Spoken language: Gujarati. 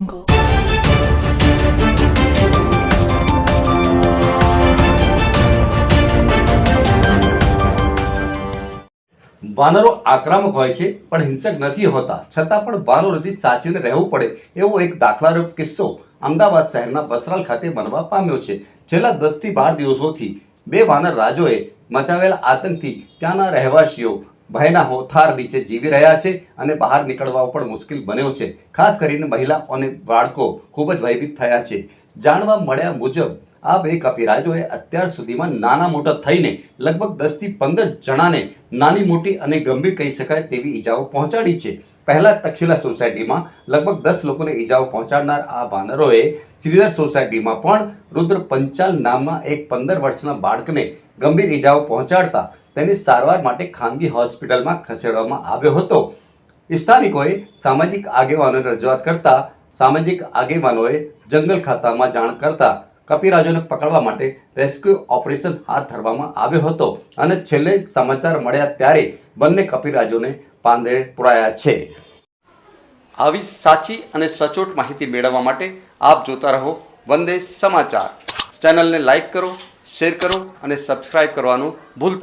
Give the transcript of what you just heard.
વાનરો આક્રમક હોય છે, પણ હિંસક નથી હોતા. છતાં પણ વાનરોથી સાચીને રહેવું પડે એવો એક દાખલારૂપ કિસ્સો અમદાવાદ શહેરના વસ્ત્રાલ ખાતે બનવા પામ્યો છે. છેલ્લા દસથી બાર દિવસોથી બે વાનર રાજોએ મચાવેલા આતંકથી ત્યાંના રહેવાસીઓ ભયના હોથાર નીચે જીવી રહ્યા છે અને બહાર નીકળવા પણ મુશ્કેલ બન્યો છે. ખાસ કરીને મહિલાઓ અને બાળકો ખૂબ જ ભયભીત થયા છે. જાણવા મળ્યા મુજબ આ બે કપિરાજોએ અત્યાર સુધીમાં નાના મોટા થઈને લગભગ દસથી પંદર જણાને નાની, મોટી અને ગંભીર કહી શકાય તેવી ઈજાઓ પહોંચાડી છે. પહેલા તક્ષિલા સોસાયટીમાં લગભગ દસ લોકોને ઈજાઓ પહોંચાડનાર આ વાનરોએ શ્રીધર સોસાયટીમાં પણ રુદ્ર પંચાલ નામના એક પંદર વર્ષના બાળકને ગંભીર ઈજાઓ પહોંચાડતા તેને સારવાર માટે ખાનગી હોસ્પિટલમાં ખસેડવામાં આવ્યો હતો. સ્થાનિકોએ સામાજિક આગેવાનોને રજૂઆત કરતા સામાજિક આગેવાનોએ જંગલ ખાતામાં જાણ કરતા કપિરાજોને પકડવા માટે રેસ્ક્યુ ઓપરેશન હાથ ધરવામાં આવ્યો હતો અને છેલ્લે સમાચાર મળ્યા ત્યારે બંને કપિરાજોને પાંદડે પુરાયા છે. આવી સાચી અને સચોટ માહિતી મેળવવા માટે આપ જોતા રહો વંદે સમાચાર. ચેનલને લાઇક કરો, શેર કરો અને સબસ્ક્રાઇબ કરવાનું ભૂલતા